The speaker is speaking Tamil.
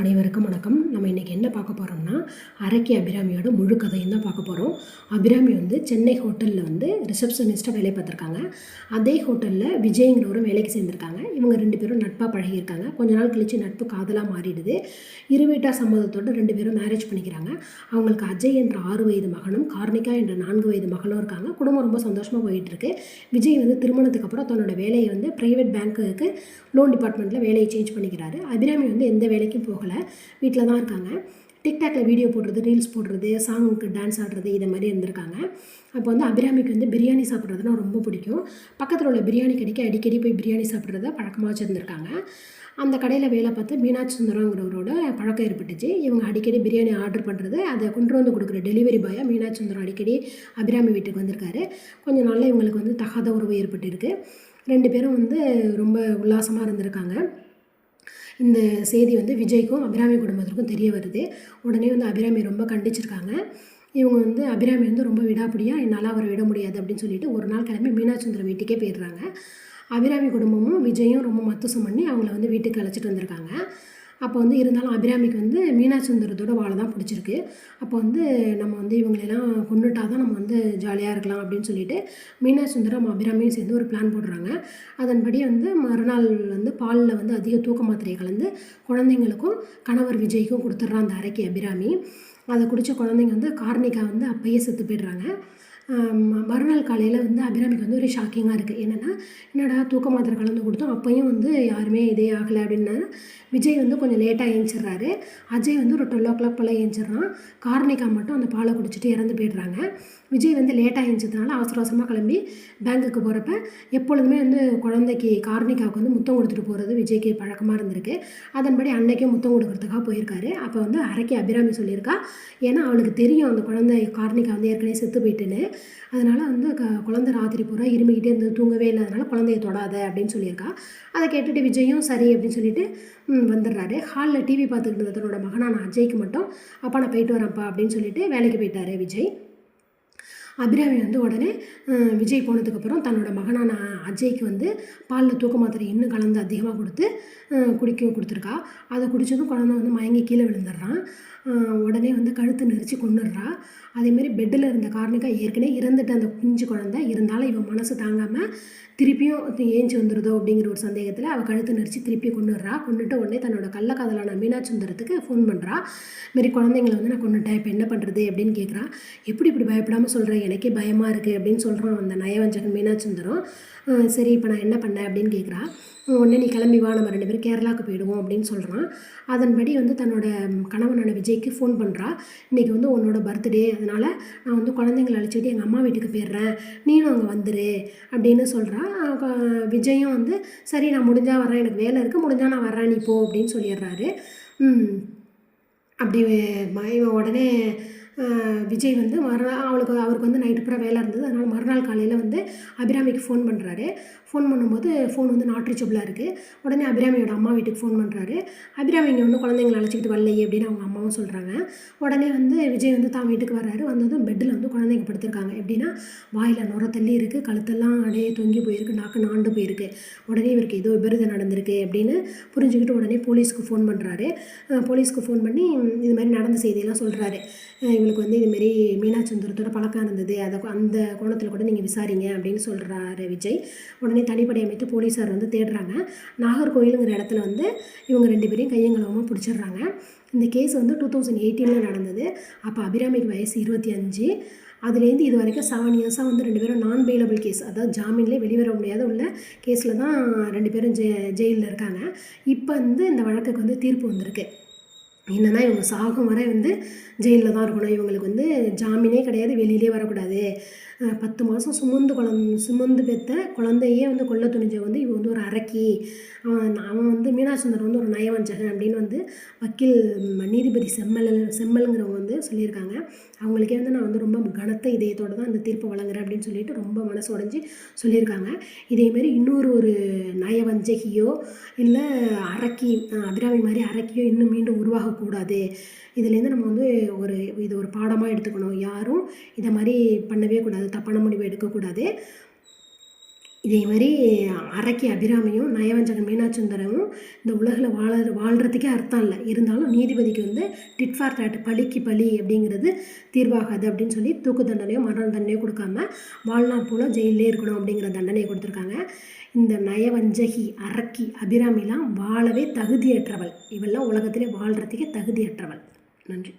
அனைவருக்கும் வணக்கம். நம்ம இன்றைக்கி என்ன பார்க்க போகிறோம்னா அரக்கி அபிராமியோட முழு கதையும் தான் பார்க்க போகிறோம் அபிராமி வந்து சென்னை ஹோட்டலில் வந்து ரிசப்ஷனிஸ்ட்டாக வேலை பார்த்துருக்காங்க. அதே ஹோட்டலில் விஜய்ங்கிறவரும் வேலைக்கு சேர்ந்துருக்காங்க. இவங்க ரெண்டு பேரும் நட்பாக பழகியிருக்காங்க. கொஞ்ச நாள் கழித்து நட்பு காதலாக மாறிடுது. இருவீட்டா சம்மதத்தோடு ரெண்டு பேரும் மேரேஜ் பண்ணிக்கிறாங்க. அவங்களுக்கு அஜய் என்ற ஆறு வயது மகனும் கார்னிகா என்ற நான்கு வயது மகளும் இருக்காங்க. குடும்பம் ரொம்ப சந்தோஷமாக போயிட்டுருக்கு. விஜய் வந்து திருமணத்துக்கு அப்புறம் தன்னோட வேலையை வந்து ப்ரைவேட் பேங்க்குக்கு லோன் டிபார்ட்மெண்ட்டில் வேலையை சேஞ்ச் பண்ணிக்கிறாரு. அபிராமி வந்து எந்த வேலைக்கும் போகலை. வீட்டில் தான் இருக்காங்க. டிக்டாக்ல வீடியோ போடுறது ரீல்ஸ் போடுறது சாங்குக்கு டான்ஸ் ஆடுறது இதை மாதிரி இருந்திருக்காங்க. அப்போ வந்து அபிராமிக்கு வந்து பிரியாணி சாப்பிட்றதுனா ரொம்ப பிடிக்கும். பக்கத்தில் உள்ள பிரியாணி கடைக்கு அடிக்கடி போய் பிரியாணி சாப்பிட்றத பழக்கமாக வச்சுருந்துருக்காங்க. அந்த கடையில் வேலை பார்த்து மீனாட்சி சுந்தரங்கிறவரோட பழக்கம் ஏற்பட்டுச்சு. இவங்க அடிக்கடி பிரியாணி ஆர்டர் பண்ணுறது அதை கொண்டு வந்து கொடுக்குற டெலிவரி பாயாக மீனாட்சி சுந்தரம் அடிக்கடி அபிராமி வீட்டுக்கு வந்திருக்காரு. கொஞ்சம் நாளில் இவங்களுக்கு வந்து தகாத உறவு ஏற்பட்டிருக்கு. ரெண்டு பேரும் வந்து ரொம்ப உல்லாசமாக இருந்திருக்காங்க. இந்த செய்தி வந்து விஜய்க்கும் அபிராமி குடும்பத்திற்கும் தெரிய வருது. உடனே வந்து அபிராமி ரொம்ப கண்டிச்சிருக்காங்க. இவங்க வந்து அபிராமி வந்து ரொம்ப விடாப்பிடியாக என்னால் அவரை விட முடியாது அப்படின்னு சொல்லிட்டு ஒரு நாள் கிளம்பி மீனாட்சுந்தரம் வீட்டுக்கே போயிடுறாங்க. அபிராமி குடும்பமும் விஜயும் ரொம்ப மத்துசம் பண்ணி அவங்கள வந்து வீட்டுக்கு அழைச்சிட்டு வந்திருக்காங்க. அப்போ வந்து இருந்தாலும் அபிராமிக்கு வந்து மீனாசுந்தரத்தோட வாழை தான் பிடிச்சிருக்கு. அப்போ வந்து நம்ம வந்து இவங்களெல்லாம் கொண்டுட்டா தான் நம்ம வந்து ஜாலியாக இருக்கலாம் அப்படின்னு சொல்லிட்டு மீனாட்சுந்தரம் அபிராமியும் சேர்ந்து ஒரு பிளான் போடுறாங்க. அதன்படி வந்து மறுநாள் வந்து பாலில் வந்து அதிக தூக்க மாத்திரையை கலந்து குழந்தைங்களுக்கும் கணவர் விஜய்க்கும் கொடுத்துட்றான் அந்த அரைக்கி அபிராமி. அதை குடித்த குழந்தைங்க வந்து கார்னிகா வந்து அப்பயே செத்து போயிடுறாங்க. மறுநாள் காலையில் வந்து அபிராமிக்கு வந்து ஒரு ஷாக்கிங்காக இருக்குது என்னென்னா என்னடா தூக்க மாத்திரை கலந்து கொடுத்தோம் அப்பையும் வந்து யாருமே இதே ஆகலை அப்படின்னா விஜய் வந்து கொஞ்சம் லேட்டாக ஏஞ்சிடுறாரு அஜய் வந்து ஒரு டுவெல் ஓ கிளாக் போல் ஏஞ்சிடுறான் கார்னிகா மட்டும் அந்த பாலை குடிச்சிட்டு இறந்து போயிடுறாங்க. விஜய் வந்து லேட்டாக ஏஞ்சதுனால அவசர அவசரமாக கிளம்பி பேங்க்குக்கு போகிறப்ப எப்பொழுதுமே வந்து குழந்தைக்கு கார்னிகாவுக்கு வந்து முத்தம் கொடுத்துட்டு போகிறது விஜய்க்கு பழக்கமாக இருந்திருக்கு. அதன்படி அன்னைக்கும் முத்தம் கொடுக்கறதுக்காக போயிருக்காரு. அப்போ வந்து அரைக்கி அபிராமி சொல்லியிருக்கா. ஏன்னா அவளுக்கு தெரியும் அந்த குழந்தை கார்னிகா வந்து ஏற்கனவே செத்து போயிட்டுன்னு. அதனால் வந்து க குழந்தை ராத்திரி பூரா இருமிக்கிட்டே இருந்து தூங்கவே இல்லாதனால குழந்தைய தொடாத அப்படின்னு சொல்லியிருக்கா. அதை கேட்டுட்டு விஜயும் சரி அப்படின்னு சொல்லிட்டு வந்துடுறாரு. ஹாலில் டிவி பார்த்துக்கிட்டு இருந்த தன்னோட மகனான அஜய்க்கு மட்டும் அப்பா நான் போயிட்டு வரேன்ப்பா அப்படின்னு சொல்லிட்டு வேலைக்கு போயிட்டாரு விஜய். அபிராமி வந்து உடனே விஜய் போனதுக்கப்புறம் தன்னோட மகனான அஜய்க்கு வந்து பாலில் தூக்க மாத்திரை இன்னும் கலந்து அதிகமாக கொடுத்து குடிக்க கொடுத்துருக்கா. அதை குடித்ததும் குழந்தை வந்து மயங்கி கீழே விழுந்துடுறான் உடனே வந்து கழுத்து நெரிச்சு கொண்டுடுறா அதேமாரி பெட்டில் இருந்த காரணிக்காக ஏற்கனவே இறந்துட்டு அந்த குஞ்சு குழந்தை இருந்தாலும் இவன் மனசு தாங்காமல் திருப்பியும் ஏஞ்சி வந்துடுதோ அப்படிங்கிற ஒரு சந்தேகத்தில் அவள் கழுத்து நெரிச்சு திருப்பி கொண்டுடுறா கொண்டுட்டு உடனே தன்னோட கள்ளக்காதலான மீனாட்சி சுந்தரத்துக்கு ஃபோன் பண்ணுறா மாரி குழந்தைங்கள வந்து நான் கொண்டுட்டேன் இப்போ என்ன பண்ணுறது அப்படின்னு கேட்குறா எப்படி இப்படி பயப்படாமல் சொல்கிறேன் எனக்கே பயமாக இருக்குது அப்படின்னு சொல்கிறான் அந்த நயவஞ்சகன் மீனாட்சந்தரம் சரி இப்போ நான் என்ன பண்ணேன்? அப்படின்னு கேட்குறா உடனே நீ கிளம்பி வா. நம்ம ரெண்டு பேரும் கேரளாவுக்கு போயிடுவோம். அப்படின்னு சொல்கிறான் அதன்படி வந்து தன்னோட கணவனான விஜய்க்கு ஃபோன் பண்ணுறா இன்றைக்கி வந்து உன்னோட பர்த்டே அதனால் நான் வந்து குழந்தைங்கள அழைச்சிட்டு எங்கள் அம்மா வீட்டுக்கு போயிடுறேன். நீனும் அங்கே வந்துரு. அப்படின்னு சொல்கிறா விஜயும் வந்து சரி நான் முடிஞ்சால் வரேன் எனக்கு வேலை இருக்குது முடிஞ்சால் நான் வரேன் நீ போ. அப்படின்னு சொல்லிடுறாரு. அப்படி இவன் உடனே விஜய் வந்து மறுநாள் அவளுக்கு அவருக்கு வந்து நைட்டு பூரா வேலை இருந்தது. அதனால் மறுநாள் காலையில் வந்து அபிராமிக்கு ஃபோன் பண்ணுறாரு ஃபோன் பண்ணும்போது ஃபோன் வந்து நாட் ரீச்சபிளாக இருக்குது உடனே அபிராமியோட அம்மா வீட்டுக்கு ஃபோன் பண்ணுறாரு அபிராமி இங்கே ஒன்றும் குழந்தைங்களை அழைச்சிக்கிட்டு வரலையே அப்படின்னு அவங்க அம்மாவும் சொல்கிறாங்க உடனே வந்து விஜய் வந்து தான் வீட்டுக்கு வர்றாரு. வந்ததும் பெட்டில் வந்து குழந்தைங்க படுத்திருக்காங்க. எப்படின்னா வாயில் நுர தள்ளி இருக்குது கழுத்தெல்லாம் அப்படியே தொங்கி போயிருக்கு. நாக்கு நாண்டு போயிருக்கு. உடனே இவருக்கு ஏதோ விபரீதம் நடந்திருக்கு அப்படின்னு புரிஞ்சுக்கிட்டு உடனே போலீஸ்க்கு ஃபோன் பண்ணுறாரு போலீஸ்க்கு ஃபோன் பண்ணி இது மாதிரி நடந்த செய்தியெல்லாம் சொல்கிறாரு உங்களுக்கு வந்து இதுமாரி மீனாட்சி பழக்கம் இருந்தது. அதை அந்த கோணத்தில் கூட நீங்கள் விசாரிங்க அப்படின்னு சொல்கிறாரு விஜய். உடனே தனிப்படை அமைத்து போலீஸார் வந்து தேடுறாங்க. நாகர்கோயிலுங்கிற இடத்துல வந்து இவங்க ரெண்டு பேரையும் கையங்களவமாக பிடிச்சிடுறாங்க. இந்த கேஸ் வந்து டூ தௌசண்ட் எயிட்டீனில் நடந்தது. அப்போ அபிராமிக்கு வயசு இருபத்தி அஞ்சு. அதுலேருந்து இது வரைக்கும் செவன் இயர்ஸாக வந்து ரெண்டு பேரும் நான் பெயிலபிள் கேஸ் அதாவது ஜாமீன்லேயே வெளிவர முடியாத உள்ள கேஸில் தான் ரெண்டு பேரும் ஜெ ஜெயிலில் இருக்காங்க. இப்போ வந்து இந்த வழக்குக்கு வந்து தீர்ப்பு வந்திருக்கு. என்னன்னா இவங்க சாகும் வரை வந்து ஜெயிலில் தான் இருக்கணும். இவங்களுக்கு வந்து ஜாமீனே கிடையாது வெளியிலே வரக்கூடாது. பத்து மாதம் சுமந்து குழந்த சுமந்து பெற்ற குழந்தையே வந்து கொல்ல துணிஞ்ச வந்து இவன் வந்து ஒரு அரக்கி. அவன் அவன் வந்து மீனாசுந்தர் வந்து ஒரு நயவஞ்சகன் அப்படின்னு வந்து வக்கீல் நீதிபதி செம்மல் செம்மலுங்கிறவங்க வந்து சொல்லியிருக்காங்க. அவங்களுக்கே வந்து நான் வந்து ரொம்ப கனத்த இதயத்தோடு தான் அந்த தீர்ப்பு வழங்குறேன் அப்படின்னு சொல்லிட்டு ரொம்ப மனசு உடஞ்சி சொல்லியிருக்காங்க. இதேமாரி இன்னொரு ஒரு நயவஞ்சகியோ இல்லை அரக்கி அபிராமி மாதிரி அரக்கியோ இன்னும் மீண்டும் உருவாக உருவாகக்கூடாது இதுலேருந்து நம்ம வந்து ஒரு இது ஒரு பாடமாக எடுத்துக்கணும். யாரும் இதை மாதிரி பண்ணவே கூடாது. தப்பான முடிவு எடுக்கக்கூடாது. இதே மாதிரி அரக்கி அபிராமியும் நயவஞ்சகன் மீனாட்சுந்தரமும் இந்த உலகில் வாழ வாழ்கிறதுக்கே அர்த்தம் இல்லை. இருந்தாலும் நீதிபதிக்கு வந்து டிட் ஃபார் டேட் பழிக்கு பழி அப்படிங்கிறது தீர்வாகாது அப்படின்னு சொல்லி தூக்கு தண்டனையோ மரண தண்டனையோ கொடுக்காம வாழ்நாள் போல் ஜெயிலே இருக்கணும் அப்படிங்கிற தண்டனையை கொடுத்துருக்காங்க. இந்த நயவஞ்சகி அரக்கி அபிராமிலாம் வாழவே தகுதியற்றவள். இவெல்லாம் உலகத்திலே வாழ்கிறதுக்கே தகுதியற்றவள். நன்றி.